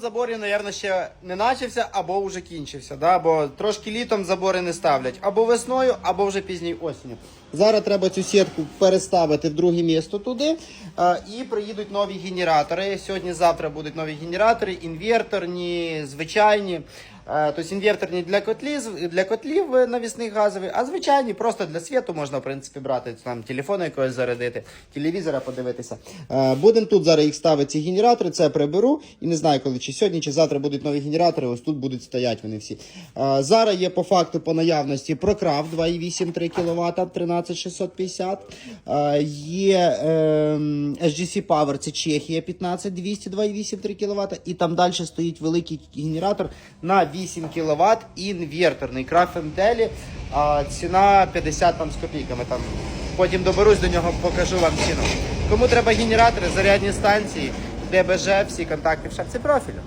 Заборів, мабуть, ще не начався або вже кінчився. Да? Бо трошки літом забори не ставлять. Або весною, або вже пізній осінню. Зараз треба цю сітку переставити в друге місто туди. і приїдуть нові генератори. Сьогодні-завтра будуть нові генератори, інверторні, звичайні. Е, Тобто інверторні для котлів, для котлів е, навісних газових, а звичайні просто для світу можна, в принципі, брати там телефон якогось зарядити, телевізора подивитися. Е, Будемо тут зараз їх ставити ці генератори, це приберу. І не знаю, коли чи сьогодні, чи завтра будуть нові генератори. Ось тут будуть стояти вони всі. Зараз є по факту по наявності Procraft 2,8 3 кВт 13650. Е, Є ем, SGC Power, це Чехія 15200 2,8 3 кВт. І там далі стоїть великий генератор на 8 кВт інверторний Крафен Делі. Ціна 50 там з копійками. Там. Потім доберусь до нього, покажу вам ціну. Кому треба генератори, зарядні станції, ДБЖ, всі контакти в шапці профілю.